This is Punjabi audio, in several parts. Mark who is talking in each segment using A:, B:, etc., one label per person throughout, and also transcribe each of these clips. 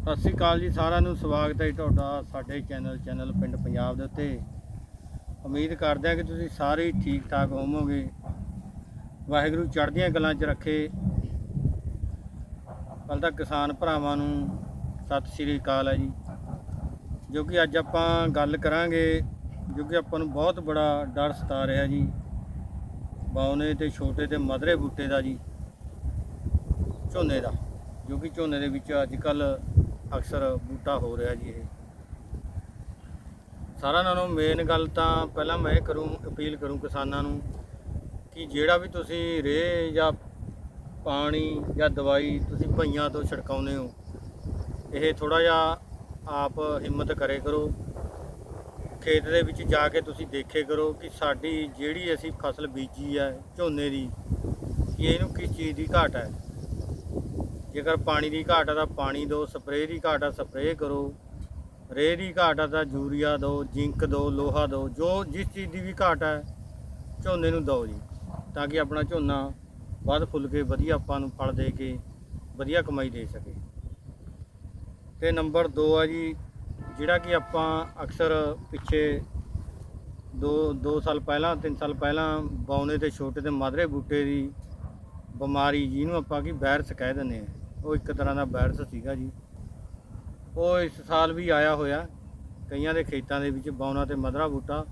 A: ਸਤਿ ਸ੍ਰੀ ਅਕਾਲ ਜੀ, ਸਾਰਿਆਂ ਨੂੰ ਸਵਾਗਤ ਹੈ ਜੀ ਤੁਹਾਡਾ ਸਾਡੇ ਚੈਨਲ ਚੈਨਲ ਪਿੰਡ ਪੰਜਾਬ ਦੇ ਉੱਤੇ। ਉਮੀਦ ਕਰਦੇ ਹਾਂ ਕਿ ਤੁਸੀਂ ਸਾਰੇ ਹੀ ਠੀਕ ਠਾਕ ਹੋਵੋਗੇ। ਵਾਹਿਗੁਰੂ ਚੜ੍ਹਦੀਆਂ ਗੱਲਾਂ 'ਚ ਰੱਖੇ। ਕੱਲ ਤਾਂ ਕਿਸਾਨ ਭਰਾਵਾਂ ਨੂੰ ਸਤਿ ਸ੍ਰੀ ਅਕਾਲ ਹੈ ਜੀ। ਜੋ ਕਿ ਅੱਜ ਆਪਾਂ ਗੱਲ ਕਰਾਂਗੇ, ਜੋ ਕਿ ਆਪਾਂ ਨੂੰ ਬਹੁਤ ਬੜਾ ਡਰ ਸਤਾ ਰਿਹਾ ਜੀ। ਬਾਉਨੇ ਤੇ ਛੋਟੇ ਤੇ ਮਧਰੇ ਬੂਟੇ ਦਾ ਜੀ। ਝੋਨੇ ਦਾ, ਜੋ ਕਿ ਝੋਨੇ ਦੇ ਵਿੱਚ ਅੱਜ ਕੱਲ ਅਕਸਰ ਬੂਟਾ ਹੋ ਰਿਹਾ ਜੀ ਇਹ। ਸਾਰਿਆਂ ਨਾਲੋਂ ਮੇਨ ਗੱਲ ਤਾਂ ਪਹਿਲਾਂ ਮੈਂ ਇਹ ਕਰੂੰ, ਅਪੀਲ ਕਰੂੰ ਕਿਸਾਨਾਂ ਨੂੰ ਕਿ ਜਿਹੜਾ ਵੀ ਤੁਸੀਂ ਰੇਹ ਜਾਂ ਪਾਣੀ ਜਾਂ ਦਵਾਈ ਤੁਸੀਂ ਭਈਆਂ ਤੋਂ ਛਿੜਕਾਉਂਦੇ ਹੋ, ਇਹ ਥੋੜਾ ਜਿਹਾ ਆਪ ਹਿੰਮਤ ਕਰੇ ਕਰੋ। ਖੇਤ ਦੇ ਵਿੱਚ ਜਾ ਕੇ ਤੁਸੀਂ ਦੇਖੇ ਕਰੋ ਕਿ ਸਾਡੀ ਜਿਹੜੀ ਅਸੀਂ ਫਸਲ ਬੀਜੀ ਹੈ ਝੋਨੇ ਦੀ, ਕਿ ਇਹਨੂੰ ਕਿਸ ਚੀਜ਼ ਦੀ ਘਾਟ ਹੈ। ਜੇਕਰ ਪਾਣੀ ਦੀ ਘਾਟ ਆ ਤਾਂ ਪਾਣੀ ਦਿਓ, ਸਪਰੇਅ ਦੀ ਘਾਟ ਆ ਸਪਰੇਅ ਕਰੋ। ਰੇਹ ਦੀ ਘਾਟ ਆ ਤਾਂ ਯੂਰੀਆ ਦਿਓ, ਜ਼ਿੰਕ ਦਿਓ, ਲੋਹਾ ਦਿਓ, ਜੋ ਜਿਸ ਚੀਜ਼ ਦੀ ਵੀ ਘਾਟ ਹੈ ਝੋਨੇ ਨੂੰ ਦਿਓ ਜੀ। ਤਾਂ ਕਿ ਆਪਣਾ ਝੋਨਾ ਵੱਧ ਫੁੱਲ ਕੇ ਵਧੀਆ ਆਪਾਂ ਨੂੰ ਫਲ ਦੇ ਕੇ, ਵਧੀਆ ਕਮਾਈ ਦੇ ਸਕੇ। ਤੇ ਨੰਬਰ 2 ਆ ਜੀ, ਜਿਹੜਾ ਕਿ ਆਪਾਂ ਅਕਸਰ ਪਿੱਛੇ 2 2 ਸਾਲ ਪਹਿਲਾਂ 3 ਸਾਲ ਪਹਿਲਾਂ ਬੌਨੇ ਤੇ ਛੋਟੇ ਤੇ ਮਧਰੇ ਬੂਟੇ ਦੀ ਬਿਮਾਰੀ ਜਿਹਨੂੰ ਆਪਾਂ ਕੀ ਵਾਇਰਸ ਕਹਿ ਦਿੰਦੇ ਆ। ਉਹ ਇੱਕ ਤਰ੍ਹਾਂ ਦਾ ਵਾਇਰਸ ਸੀਗਾ ਜੀ ਉਹ ਇਸ ਸਾਲ ਵੀ ਆਇਆ ਹੋਇਆ ਕਈਆਂ ਦੇ ਖੇਤਾਂ ਦੇ ਵਿੱਚ ਬੌਨਾ ਤੇ ਮਧਰਾ ਬੂਟਾ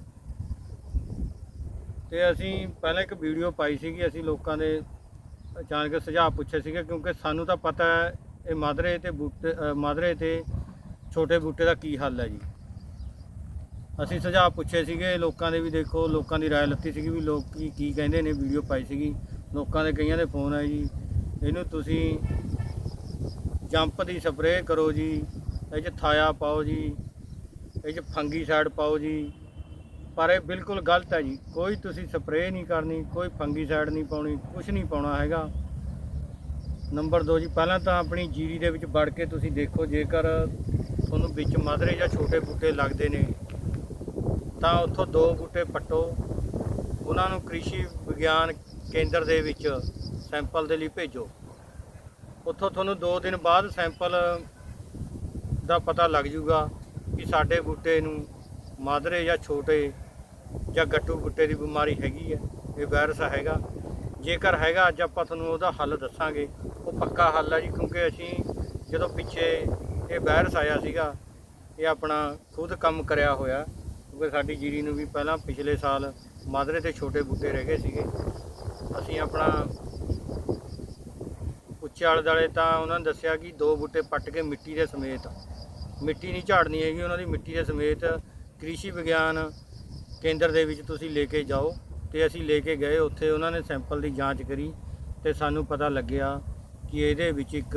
A: ਤੇ ਅਸੀਂ ਪਹਿਲਾਂ ਇੱਕ ਵੀਡੀਓ ਪਾਈ ਸੀਗੀ ਅਸੀਂ ਲੋਕਾਂ ਦੇ ਅਚਾਨਕ ਸੁਝਾਅ ਪੁੱਛੇ ਸੀਗੇ ਕਿਉਂਕਿ ਸਾਨੂੰ ਤਾਂ ਪਤਾ ਹੈ ਇਹ ਮਧਰੇ ਤੇ ਬੂਟੇ ਅ, ਮਧਰੇ ਤੇ ਛੋਟੇ ਬੂਟੇ ਦਾ ਕੀ ਹੱਲ ਹੈ ਜੀ ਅਸੀਂ ਸੁਝਾਅ ਪੁੱਛੇ ਸੀਗੇ ਲੋਕਾਂ ਦੇ ਵੀ ਦੇਖੋ ਲੋਕਾਂ ਦੀ رائے ਲੱਤੀ ਸੀਗੀ ਵੀ ਲੋਕ ਕੀ ਕੀ ਕਹਿੰਦੇ ਨੇ ਵੀਡੀਓ ਪਾਈ ਸੀਗੀ ਲੋਕਾਂ ਦੇ ਕਈਆਂ ਦੇ ਫੋਨ ਆਏ ਜੀ ਇਹਨੂੰ ਤੁਸੀਂ ਜੰਪ ਦੀ ਸਪਰੇਅ ਕਰੋ ਜੀ। ਇਹ 'ਚ ਥਾਇਆ ਪਾਓ ਜੀ। ਇਹ 'ਚ ਫੰਗੀਸਾਈਡ ਪਾਓ ਜੀ। ਪਰ ਇਹ ਬਿਲਕੁਲ ਗਲਤ ਹੈ ਜੀ। ਕੋਈ ਤੁਸੀਂ ਸਪਰੇਅ ਨਹੀਂ ਕਰਨੀ, ਕੋਈ ਫੰਗੀਸਾਈਡ ਨਹੀਂ ਪਾਉਣੀ ਕੁਝ ਨਹੀਂ ਪਾਉਣਾ ਹੈਗਾ। ਨੰਬਰ 2 ਜੀ, ਪਹਿਲਾਂ ਤਾਂ ਆਪਣੀ ਜੀਰੀ ਦੇ ਵਿੱਚ ਵੜ ਕੇ ਤੁਸੀਂ ਦੇਖੋ, ਜੇਕਰ ਤੁਹਾਨੂੰ ਵਿੱਚ ਮਧਰੇ ਜਾਂ ਛੋਟੇ ਬੂਟੇ ਲੱਗਦੇ ਨੇ, ਤਾਂ ਉੱਥੋਂ ਦੋ ਬੂਟੇ ਪੱਟੋ। ਉਹਨਾਂ ਨੂੰ ਕ੍ਰਿਸ਼ੀ ਵਿਗਿਆਨ ਕੇਂਦਰ ਦੇ ਵਿੱਚ ਸੈਂਪਲ ਦੇ ਲਈ ਭੇਜੋ। ਉੱਥੋਂ ਤੁਹਾਨੂੰ 2 ਦਿਨ ਬਾਅਦ ਸੈਂਪਲ ਦਾ ਪਤਾ ਲੱਗ ਜੂਗਾ ਕਿ ਸਾਡੇ ਬੂਟੇ ਨੂੰ ਮਾਦਰੇ ਜਾਂ ਛੋਟੇ ਜਾਂ ਗੱਟੂ ਬੂਟੇ ਦੀ ਬਿਮਾਰੀ ਹੈਗੀ ਹੈ, ਇਹ ਵਾਇਰਸ ਹੈਗਾ। ਜੇਕਰ ਹੈਗਾ, ਅੱਜ ਆਪਾਂ ਤੁਹਾਨੂੰ ਉਹਦਾ ਹੱਲ ਦੱਸਾਂਗੇ। ਉਹ ਪੱਕਾ ਹੱਲ ਹੈ ਜੀ, ਕਿਉਂਕਿ ਅਸੀਂ ਜਦੋਂ ਪਿੱਛੇ ਇਹ ਵਾਇਰਸ ਆਇਆ ਸੀਗਾ, ਇਹ ਆਪਣਾ ਖੁਦ ਕੰਮ ਕਰਿਆ ਹੋਇਆ। ਕਿਉਂਕਿ ਸਾਡੀ ਜੀਰੀ ਨੂੰ ਵੀ ਪਹਿਲਾਂ ਪਿਛਲੇ ਸਾਲ ਮਾਦਰੇ ਤੇ ਛੋਟੇ ਬੂਟੇ ਰਹਿ ਗਏ ਸੀਗੇ। ਅਸੀਂ ਆਪਣਾ ਆਲੇ ਦਾਲੇ ਤਾਂ ਉਹਨਾਂ ਨੇ ਦੱਸਿਆ ਕਿ ਦੋ ਬੂਟੇ ਪੱਟ ਕੇ ਮਿੱਟੀ ਦੇ ਸਮੇਤ, ਮਿੱਟੀ ਨਹੀਂ ਝਾੜਨੀ ਹੈਗੀ, ਉਹਨਾਂ ਦੀ ਮਿੱਟੀ ਦੇ ਸਮੇਤ ਕ੍ਰਿਸ਼ੀ ਵਿਗਿਆਨ ਕੇਂਦਰ ਦੇ ਵਿੱਚ ਤੁਸੀਂ ਲੈ ਕੇ ਜਾਓ ਤੇ ਅਸੀਂ ਲੈ ਕੇ ਗਏ, ਉੱਥੇ ਉਹਨਾਂ ਨੇ ਸੈਂਪਲ ਦੀ ਜਾਂਚ ਕਰੀ ਤੇ ਸਾਨੂੰ ਪਤਾ ਲੱਗਿਆ ਕਿ ਇਹਦੇ ਵਿੱਚ ਇੱਕ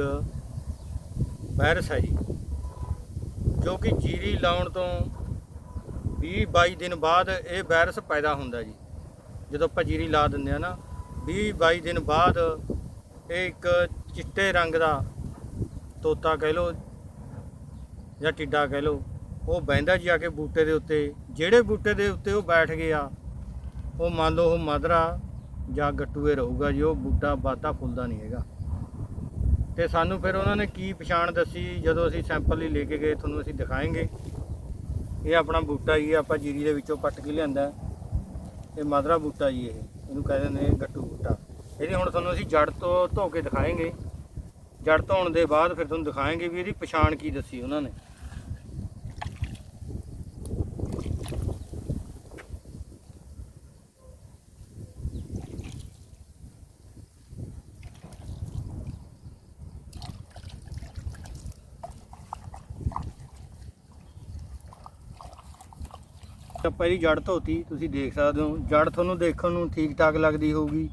A: ਵਾਇਰਸ ਹੈ ਜੀ, ਜੋ ਕਿ ਜੀਰੀ ਲਾਉਣ ਤੋਂ 20 22 ਦਿਨ ਬਾਅਦ ਇਹ ਵਾਇਰਸ ਪੈਦਾ ਹੁੰਦਾ ਜੀ। ਜਦੋਂ ਆਪਾਂ ਜੀਰੀ ਲਾ ਦਿੰਦੇ ਆ ਨਾ 20 22 ਦਿਨ ਬਾਅਦ ਇਹ ਇੱਕ ਚਿੱਟੇ ਰੰਗ ਦਾ ਤੋਤਾ ਕਹਿ ਲਓ ਜਾਂ ਟਿੱਡਾ ਕਹਿ ਲਓ, ਉਹ ਬਹਿੰਦਾ ਜੀ ਆ ਕੇ ਬੂਟੇ ਦੇ ਉੱਤੇ। ਜਿਹੜੇ ਬੂਟੇ ਦੇ ਉੱਤੇ ਉਹ ਬੈਠ ਗਿਆ, ਉਹ ਮੰਨ ਲਓ ਉਹ ਮਧਰਾ ਜਾਂ ਗੱਟੂਏ ਰਹੂਗਾ ਜੀ, ਉਹ ਬੂਟਾ ਬਾਤਾ ਫੁੱਲਦਾ ਨਹੀਂ ਹੈਗਾ। ਤੇ ਸਾਨੂੰ ਫਿਰ ਉਹਨਾਂ ਨੇ ਕੀ ਪਛਾਣ ਦੱਸੀ, ਜਦੋਂ ਅਸੀਂ ਸੈਂਪਲ ਲਈ ਲੈ ਕੇ ਗਏ, ਤੁਹਾਨੂੰ ਅਸੀਂ ਦਿਖਾਏਂਗੇ। ਇਹ ਆਪਣਾ ਬੂਟਾ ਜੀ, ਆਪਾਂ ਜੀਰੀ ਦੇ ਵਿੱਚੋਂ ਪੱਟ ਕੇ ਲਿਆਂਦਾ। ਇਹ ਮਧਰਾ ਬੂਟਾ ਜੀ ਇਹ, ਇਹਨੂੰ ਕਹਿੰਦੇ ਨੇ ਗੱਟੂ ਬੂਟਾ। ਇਹਦੀ ਹੁਣ ਤੁਹਾਨੂੰ ਅਸੀਂ ਜੜ ਤੋਂ ਧੋ ਕੇ ਦਿਖਾਏਂਗੇ। ਜੜ ਧੋਣ ਦੇ ਬਾਅਦ ਫਿਰ ਤੁਹਾਨੂੰ ਦਿਖਾਏਂਗੇ ਵੀ ਇਹਦੀ ਪਛਾਣ ਕੀ ਦੱਸੀ ਉਹਨਾਂ ਨੇ। ਆਪਾਂ ਇਹਦੀ ਜੜ ਧੋਤੀ, ਤੁਸੀਂ ਦੇਖ ਸਕਦੇ ਹੋ। ਜੜ ਤੁਹਾਨੂੰ ਦੇਖਣ ਨੂੰ ਠੀਕ ਠਾਕ ਲੱਗਦੀ ਹੋਊਗੀ।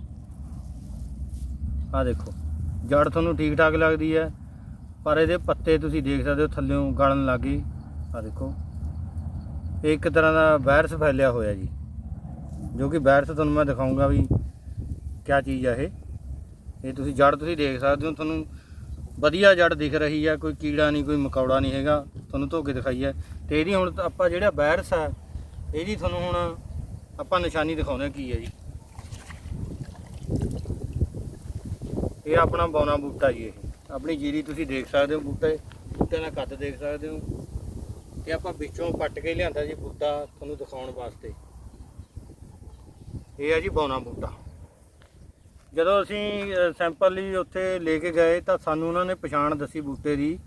A: ਆਹ ਦੇਖੋ, ਜੜ ਤੁਹਾਨੂੰ ਠੀਕ ਠਾਕ ਲੱਗਦੀ ਹੈ, ਪਰ ਇਹਦੇ ਪੱਤੇ ਤੁਸੀਂ ਦੇਖ ਸਕਦੇ ਹੋ ਥੱਲਿਓਂ ਗਲਣ ਲੱਗੀ ਆਹ ਦੇਖੋ ਇਹ ਇੱਕ ਤਰ੍ਹਾਂ ਦਾ ਵਾਇਰਸ ਫੈਲਿਆ ਹੋਇਆ ਜੀ, ਜੋ ਕਿ ਵਾਇਰਸ ਤੁਹਾਨੂੰ ਮੈਂ ਦਿਖਾਉਂਗਾ ਵੀ ਕਿਆ ਚੀਜ਼ ਆ ਇਹ। ਇਹ ਤੁਸੀਂ ਜੜ ਤੁਸੀਂ ਦੇਖ ਸਕਦੇ ਹੋ, ਤੁਹਾਨੂੰ ਵਧੀਆ ਜੜ ਦਿਖ ਰਹੀ ਹੈ, ਕੋਈ ਕੀੜਾ ਨਹੀਂ, ਕੋਈ ਮਕੌੜਾ ਨਹੀਂ ਹੈਗਾ, ਤੁਹਾਨੂੰ ਧੋ ਕੇ ਦਿਖਾਈ ਹੈ। ਤੇ ਇਹਦੀ ਹੁਣ ਆਪਾਂ ਜਿਹੜਾ ਵਾਇਰਸ ਹੈ ਇਹਦੀ ਤੁਹਾਨੂੰ ਹੁਣ ਆਪਾਂ ਨਿਸ਼ਾਨੀ ਦਿਖਾਉਂਦੇ ਹਾਂ ਕੀ ਹੈ ਜੀ। ਇਹ ਆਪਣਾ ਬੌਨਾ ਬੂਟਾ ਜੀ ਇਹ। ਆਪਣੀ ਜੀਰੀ ਤੁਸੀਂ ਦੇਖ ਸਕਦੇ ਹੋ ਬੂਟੇ, ਬੂਟਿਆਂ ਦਾ ਕੱਦ ਦੇਖ ਸਕਦੇ ਹੋ। ਤੇ ਆਪਾਂ ਵਿੱਚੋਂ ਪੱਟ ਕੇ ਲਿਆਂਦਾ ਜੀ ਬੂਟਾ ਤੁਹਾਨੂੰ ਦਿਖਾਉਣ ਵਾਸਤੇ। ਇਹ ਹੈ ਜੀ ਬੌਨਾ ਬੂਟਾ। ਜਦੋਂ ਅਸੀਂ ਸੈਂਪਲ ਲਈ ਉੱਥੇ ਲੈ ਕੇ ਗਏ ਤਾਂ ਸਾਨੂੰ ਉਹਨਾਂ ਨੇ ਪਛਾਣ ਦੱਸੀ ਬੂਟੇ ਦੀ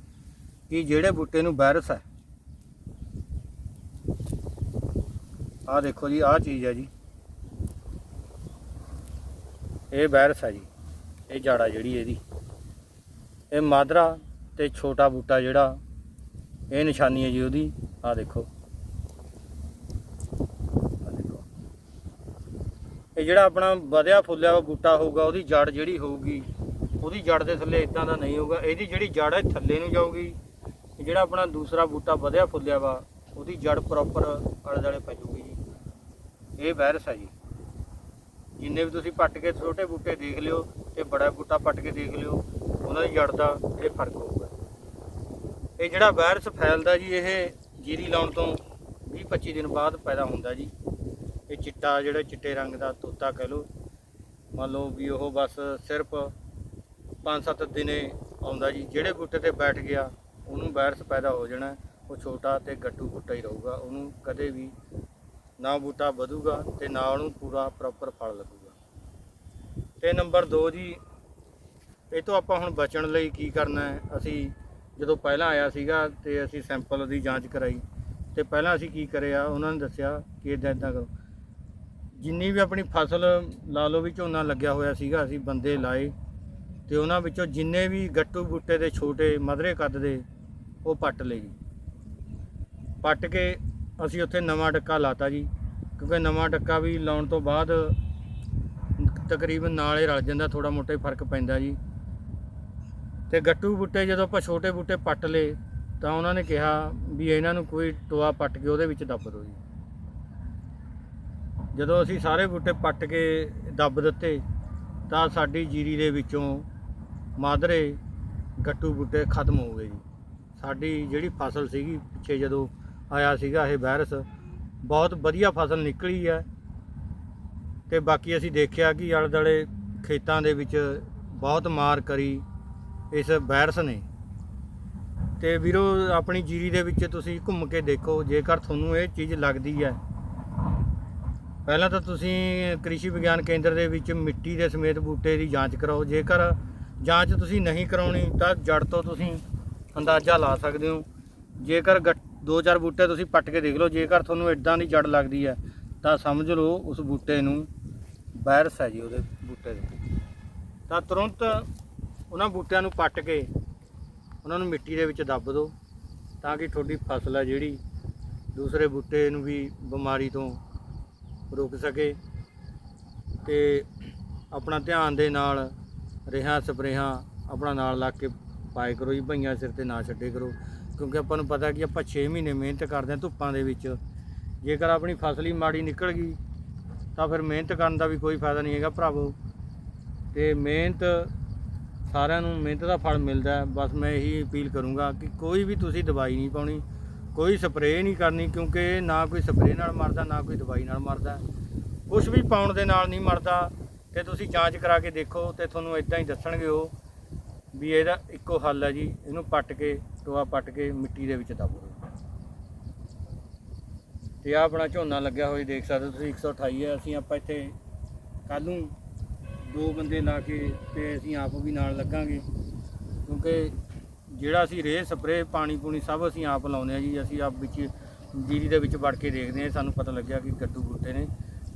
A: ਕਿ ਜਿਹੜੇ ਬੂਟੇ ਨੂੰ ਵਾਇਰਸ ਹੈ। ਆਹ ਦੇਖੋ ਜੀ, ਆਹ ਚੀਜ਼ ਹੈ ਜੀ। ਇਹ ਵਾਇਰਸ ਹੈ ਜੀ। ਇਹ ਜਾੜਾ ਜਿਹੜੀ ਇਹਦੀ। ਇਹ ਮਾਦਰਾ ਤੇ ਛੋਟਾ ਬੂਟਾ ਜਿਹੜਾ, ਇਹ ਨਿਸ਼ਾਨੀ ਹੈ ਜੀ ਉਹਦੀ। ਆਹ ਦੇਖੋ। ਦੇਖੋ। ਇਹ ਜਿਹੜਾ ਆਪਣਾ ਵਧਿਆ ਫੁੱਲਿਆ ਵਾ ਬੂਟਾ ਹੋਊਗਾ, ਉਹਦੀ ਜੜ ਜਿਹੜੀ ਹੋਊਗੀ, ਉਹਦੀ ਜੜ ਦੇ ਥੱਲੇ ਇਦਾਂ ਦਾ ਨਹੀਂ ਹੋਊਗਾ। ਇਹਦੀ ਜਿਹੜੀ ਜੜ ਹੈ ਥੱਲੇ ਨੂੰ ਜਾਊਗੀ। ਤੇ ਜਿਹੜਾ ਆਪਣਾ ਦੂਸਰਾ ਬੂਟਾ ਵਧਿਆ ਫੁੱਲਿਆ ਵਾ, ਉਹਦੀ ਜੜ ਪ੍ਰੋਪਰ ਆਲੇ ਦੁਆਲੇ ਪੈ ਜਾਊਗੀ ਜੀ। ਇਹ ਵਾਇਰਸ ਹੈ ਜੀ। ਜਿੰਨੇ ਵੀ ਤੁਸੀਂ ਪੱਟ ਕੇ ਛੋਟੇ ਬੂਟੇ ਦੇਖ ਲਿਓ ਤੇ ਬੜਾ ਬੂਟਾ ਪੱਟ ਕੇ ਦੇਖ ਲਿਓ ਉਹਨਾਂ ਦੀ ਜੜ ਦਾ ਇਹ ਫ਼ਰਕ ਹੋਊਗਾ। ਇਹ ਜਿਹੜਾ ਵਾਇਰਸ ਫੈਲਦਾ ਜੀ, ਇਹ ਜੀਰੀ ਲਾਉਣ ਤੋਂ 20-25 ਦਿਨ ਬਾਅਦ ਪੈਦਾ ਹੁੰਦਾ ਜੀ। ਇਹ ਚਿੱਟਾ ਜਿਹੜਾ ਚਿੱਟੇ ਰੰਗ ਦਾ ਤੋਤਾ ਕਹਿ ਲਓ, ਮੰਨ ਲਓ ਵੀ ਉਹ ਬਸ ਸਿਰਫ 5-7 ਦਿਨੇ ਆਉਂਦਾ ਜੀ। ਜਿਹੜੇ ਬੂਟੇ ਤੇ ਬੈਠ ਗਿਆ, ਉਹਨੂੰ ਵਾਇਰਸ ਪੈਦਾ ਹੋ ਜਾਣਾ, ਉਹ ਛੋਟਾ ਤੇ ਗੱਟੂ ਬੂਟਾ ਹੀ ਰਹੂਗਾ। ਉਹਨੂੰ ਕਦੇ ਵੀ ਨਾ ਬੂਟਾ ਵਧੂਗਾ ਤੇ ਨਾ ਉਹਨੂੰ ਪੂਰਾ ਪ੍ਰੋਪਰ ਫਲ ਲੱਗੂਗਾ। ਤੇ ਨੰਬਰ 2 ਜੀ। ਇਹ ਤੋਂ ਆਪਾਂ ਹੁਣ ਬਚਣ ਲਈ ਕੀ ਕਰਨਾ ਹੈ? ਅਸੀਂ ਜਦੋਂ ਪਹਿਲਾਂ ਆਇਆ ਸੀਗਾ ਤੇ ਅਸੀਂ ਸੈਂਪਲ ਦੀ ਜਾਂਚ ਕਰਾਈ ਤੇ ਪਹਿਲਾਂ ਅਸੀਂ ਕੀ ਕਰਿਆ, ਉਹਨਾਂ ਨੇ ਦੱਸਿਆ ਕਿ ਇਦਾਂ ਇਦਾਂ ਕਰੋ। ਜਿੰਨੀ ਵੀ ਆਪਣੀ ਫਸਲ ਲਾ ਲਓ ਵੀ ਝੋਨਾ ਲੱਗਿਆ ਹੋਇਆ ਸੀਗਾ, ਅਸੀਂ ਬੰਦੇ ਲਾਏ ਤੇ ਉਹਨਾਂ ਵਿੱਚੋਂ ਜਿੰਨੇ ਵੀ ਗੱਟੂ ਬੂਟੇ ਦੇ ਛੋਟੇ ਮਧਰੇ ਕੱਦ ਦੇ, ਉਹ ਪੱਟ ਲਏ ਜੀ। ਪੱਟ ਕੇ ਅਸੀਂ ਉੱਥੇ ਨਵਾਂ ਡੱਕਾ ਲਾਤਾ ਜੀ, ਕਿਉਂਕਿ ਨਵਾਂ ਡੱਕਾ ਵੀ ਲਾਉਣ ਤੋਂ ਬਾਅਦ ਤਕਰੀਬਨ ਨਾਲ ਹੀ ਰਲ ਜਾਂਦਾ ਥੋੜਾ ਮੋਟਾ ਹੀ ਫ਼ਰਕ ਪੈਂਦਾ ਜੀ। ਤੇ ਗੱਟੂ ਬੂਟੇ ਜਦੋਂ ਆਪਾਂ ਛੋਟੇ ਬੂਟੇ ਪੱਟ ਲਏ, ਤਾਂ ਉਹਨਾਂ ਨੇ ਕਿਹਾ ਵੀ ਇਹਨਾਂ ਨੂੰ ਕੋਈ ਟੋਆ ਪੱਟ ਕੇ ਉਹਦੇ ਵਿੱਚ ਦੱਬ ਦਿਓ ਜੀ। ਜਦੋਂ ਅਸੀਂ ਸਾਰੇ ਬੂਟੇ ਪੱਟ ਕੇ ਦੱਬ ਦਿੱਤੇ, ਤਾਂ ਸਾਡੀ ਜੀਰੀ ਦੇ ਵਿੱਚੋਂ ਮਾਦਰੇ ਗੱਟੂ ਬੂਟੇ ਖਤਮ ਹੋ ਗਏ ਜੀ। ਸਾਡੀ ਜਿਹੜੀ ਫਸਲ ਸੀਗੀ, ਪਿੱਛੇ ਜਦੋਂ ਆਇਆ ਸੀਗਾ ਇਹ ਵਾਇਰਸ, ਬਹੁਤ ਵਧੀਆ ਫਸਲ ਨਿਕਲੀ ਹੈ ਤੇ ਬਾਕੀ ਅਸੀਂ ਦੇਖਿਆ ਕਿ ਆਲੇ ਦੁਆਲੇ ਖੇਤਾਂ ਦੇ ਵਿੱਚ ਬਹੁਤ ਮਾਰ ਕਰੀ ਇਸ ਵਾਇਰਸ ਨੇ। ਤੇ ਵੀਰੋ, ਆਪਣੀ ਜੀਰੀ ਦੇ ਵਿੱਚ ਤੁਸੀਂ ਘੁੰਮ ਕੇ ਦੇਖੋ, ਜੇਕਰ ਤੁਹਾਨੂੰ ਇਹ ਚੀਜ਼ ਲੱਗਦੀ ਹੈ। ਪਹਿਲਾਂ ਤਾਂ ਤੁਸੀਂ ਕ੍ਰਿਸ਼ੀ ਵਿਗਿਆਨ ਕੇਂਦਰ ਦੇ ਵਿੱਚ ਮਿੱਟੀ ਦੇ ਸਮੇਤ ਬੂਟੇ ਦੀ ਜਾਂਚ ਕਰਾਓ। ਜੇਕਰ ਜਾਂਚ ਤੁਸੀਂ ਨਹੀਂ ਕਰਾਉਣੀ, ਤਾਂ ਜੜ ਤੋਂ ਤੁਸੀਂ ਅੰਦਾਜ਼ਾ ਲਾ ਸਕਦੇ ਹੋ। ਜੇਕਰ ਗੱਟ- ਦੋ ਚਾਰ ਬੂਟੇ ਤੁਸੀਂ ਪੱਟ ਕੇ ਦੇਖ ਲਓ, ਜੇਕਰ ਤੁਹਾਨੂੰ ਇਦਾਂ ਦੀ ਜੜ ਲੱਗਦੀ ਹੈ, ਤਾਂ ਸਮਝ ਲਓ ਉਸ ਬੂਟੇ ਨੂੰ ਵਾਇਰਸ ਹੈ ਜੀ ਉਹਦੇ ਬੂਟੇ ਦੇ। ਤਾਂ ਤੁਰੰਤ ਉਹਨਾਂ ਬੂਟਿਆਂ ਨੂੰ ਪੱਟ ਕੇ ਉਹਨਾਂ ਨੂੰ ਮਿੱਟੀ ਦੇ ਵਿੱਚ ਦੱਬ ਦਿਓ ਤਾਂ ਕਿ ਤੁਹਾਡੀ ਫਸਲ ਹੈ ਜਿਹੜੀ ਦੂਸਰੇ ਬੂਟੇ ਨੂੰ ਵੀ ਬਿਮਾਰੀ ਤੋਂ ਰੋਕ ਸਕੇ ਤੇ ਆਪਣਾ ਧਿਆਨ ਦੇ ਨਾਲ ਰੇਹਾਂ ਸਪਰੇਹਾਂ ਆਪਣਾ ਨਾਲ ਲਾ ਕੇ ਪਾਏ ਕਰੋ ਜੀ, ਭਈਆਂ ਸਿਰ ਤੇ ਨਾ ਛੱਡੇ ਕਰੋ। ਕਿਉਂਕਿ ਆਪਾਂ ਨੂੰ ਪਤਾ ਕਿ ਆਪਾਂ 6 ਮਹੀਨੇ ਮਿਹਨਤ ਕਰਦੇ ਹਾਂ ਧੁੱਪਾਂ ਦੇ ਵਿੱਚ। ਜੇਕਰ ਆਪਣੀ ਫਸਲ ਹੀ ਮਾੜੀ ਨਿਕਲ ਗਈ ਤਾਂ ਫਿਰ ਮਿਹਨਤ ਕਰਨ ਦਾ ਵੀ ਕੋਈ ਫਾਇਦਾ ਨਹੀਂ ਹੈਗਾ ਭਰਾਵੋ। ਤੇ ਮਿਹਨਤ, ਸਾਰਿਆਂ ਨੂੰ ਮਿਹਨਤ ਦਾ ਫਲ ਮਿਲਦਾ ਬਸ ਮੈਂ ਇਹੀ ਅਪੀਲ ਕਰੂੰਗਾ ਕਿ ਕੋਈ ਵੀ ਤੁਸੀਂ ਦਵਾਈ ਨਹੀਂ ਪਾਉਣੀ, ਕੋਈ ਸਪਰੇਅ ਨਹੀਂ ਕਰਨੀ, ਕਿਉਂਕਿ ਨਾ ਕੋਈ ਸਪਰੇਅ ਨਾਲ ਮਰਦਾ, ਨਾ ਕੋਈ ਦਵਾਈ ਨਾਲ ਮਰਦਾ। ਕੁਝ ਵੀ ਪਾਉਣ ਦੇ ਨਾਲ ਨਹੀਂ ਮਰਦਾ। ਤੇ ਤੁਸੀਂ ਜਾਂਚ ਕਰਾ ਕੇ ਦੇਖੋ ਤੇ ਤੁਹਾਨੂੰ ਇਦਾਂ ਹੀ ਦੱਸਣਗੇ ਉਹ ਵੀ ਇਹਦਾ ਇੱਕੋ ਹੱਲ ਹੈ ਜੀ। ਇਹਨੂੰ ਪੱਟ ਕੇ, ਟੋਆ ਪੱਟ ਕੇ ਮਿੱਟੀ ਦੇ ਵਿੱਚ ਦਬੋ। ਤੇ ਆ ਆਪਣਾ ਝੋਨਾ ਲੱਗਿਆ ਹੋਇਆ, ਦੇਖ ਸਕਦੇ ਹੋ ਤੁਸੀਂ 128 ਹੈ। ਅਸੀਂ ਆਪਾਂ ਇੱਥੇ ਕੱਲ ਨੂੰ ਦੋ ਬੰਦੇ ਲਾ ਕੇ ਤੇ ਅਸੀਂ ਆਪ ਵੀ ਨਾਲ ਲੱਗਾਂਗੇ। ਕਿਉਂਕਿ ਜਿਹੜਾ ਅਸੀਂ ਰੇਹ ਸਪਰੇਅ ਪਾਣੀ ਪੂਣੀ ਸਭ ਅਸੀਂ ਆਪ ਲਾਉਂਦੇ ਆ ਜੀ। ਅਸੀਂ ਆਪ ਵਿੱਚ ਜੀਰੀ ਦੇ ਵਿੱਚ ਵੜ ਕੇ ਦੇਖਦੇ ਆ ਸਾਨੂੰ ਪਤਾ ਲੱਗਿਆ ਕਿ ਗੱਟੂ ਬੂਟੇ ਨੇ।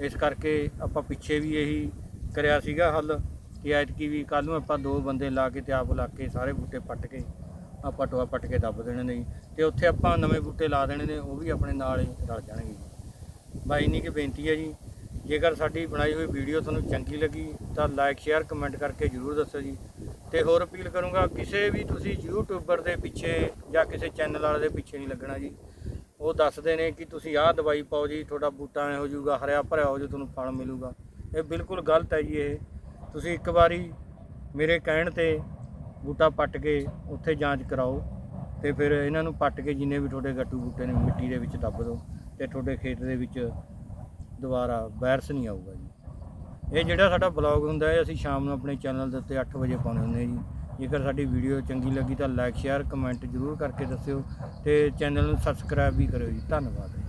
A: ਇਸ ਕਰਕੇ ਆਪਾਂ ਪਿੱਛੇ ਵੀ ਇਹੀ ਕਰਿਆ ਸੀਗਾ ਹੱਲ ਕਿ ਐਤਕੀ ਵੀ ਕੱਲ ਨੂੰ ਆਪਾਂ ਦੋ ਬੰਦੇ ਲਾ ਕੇ ਤੇ ਆਪ ਲਾ ਕੇ ਸਾਰੇ ਬੂਟੇ ਪੱਟ ਕੇ ਆਪਾਂ ਟੋਆ ਪੱਟ ਕੇ ਦੱਬ ਦੇਣੇ ਨੇ ਜੀ। ਤੇ ਉੱਥੇ ਆਪਾਂ ਨਵੇਂ ਬੂਟੇ ਲਾ ਦੇਣੇ ਨੇ, ਉਹ ਵੀ ਆਪਣੇ ਨਾਲ ਹੀ ਰਲ ਜਾਣਗੇ ਜੀ। ਬਾਈ ਨਹੀਂ ਕਿ ਬੇਨਤੀ ਹੈ ਜੀ। ਜੇਕਰ ਸਾਡੀ ਬਣਾਈ ਹੋਈ ਵੀਡੀਓ ਤੁਹਾਨੂੰ ਚੰਗੀ ਲੱਗੀ, ਤਾਂ ਲਾਈਕ ਸ਼ੇਅਰ ਕਮੈਂਟ ਕਰਕੇ ਜਰੂਰ ਦੱਸੋ ਜੀ। ਤੇ ਹੋਰ ਅਪੀਲ ਕਰੂੰਗਾ, ਕਿਸੇ ਵੀ ਤੁਸੀਂ ਯੂਟਿਊਬਰ ਦੇ ਪਿੱਛੇ ਜਾਂ ਕਿਸੇ ਚੈਨਲ ਵਾਲੇ ਦੇ ਪਿੱਛੇ ਨਹੀਂ ਲੱਗਣਾ ਜੀ। ਉਹ ਦੱਸਦੇ ਨੇ ਕਿ ਤੁਸੀਂ ਆਹ ਦਵਾਈ ਪਾਓ ਜੀ, ਤੁਹਾਡਾ ਬੂਟਾ ਐ ਹੋ ਜਾਊਗਾ, ਹਰਿਆ ਭਰਿਆ ਹੋ ਜਾਊ, ਤੁਹਾਨੂੰ ਫਲ ਮਿਲੂਗਾ। ਇਹ ਬਿਲਕੁਲ ਗਲਤ ਹੈ ਜੀ ਇਹ। ਤੁਸੀਂ ਇੱਕ ਵਾਰੀ ਮੇਰੇ ਕਹਿਣ ਤੇ ਬੂਟਾ ਪੱਟ ਕੇ ਉੱਥੇ ਜਾਂਚ ਕਰਾਓ ਤੇ ਫਿਰ ਇਹਨਾਂ ਨੂੰ ਪੱਟ ਕੇ ਜਿੰਨੇ ਵੀ ਤੁਹਾਡੇ ਗੱਟੂ ਬੂਟੇ ਨੇ ਮਿੱਟੀ ਦੇ ਵਿੱਚ ਦੱਬ ਦਿਓ ਤੇ ਤੁਹਾਡੇ ਖੇਤ ਦੇ ਵਿੱਚ ਦੁਬਾਰਾ ਵਾਇਰਸ ਨਹੀਂ ਆਊਗਾ ਜੀ। ਇਹ ਜਿਹੜਾ ਸਾਡਾ ਬਲੌਗ ਹੁੰਦਾ ਹੈ, ਅਸੀਂ ਸ਼ਾਮ ਨੂੰ ਆਪਣੇ ਚੈਨਲ ਦੇ ਉੱਤੇ 8 ਵਜੇ ਪਾਉਂਦੇ ਹੁੰਦੇ ਹਾਂ ਜੀ। ਜੇਕਰ ਸਾਡੀ ਵੀਡੀਓ ਚੰਗੀ ਲੱਗੀ ਤਾਂ ਲਾਈਕ, ਸ਼ੇਅਰ, ਕਮੈਂਟ ਜ਼ਰੂਰ ਕਰਕੇ ਦੱਸਿਓ ਤੇ ਚੈਨਲ ਨੂੰ ਸਬਸਕ੍ਰਾਈਬ ਵੀ ਕਰਿਓ ਜੀ। ਧੰਨਵਾਦ।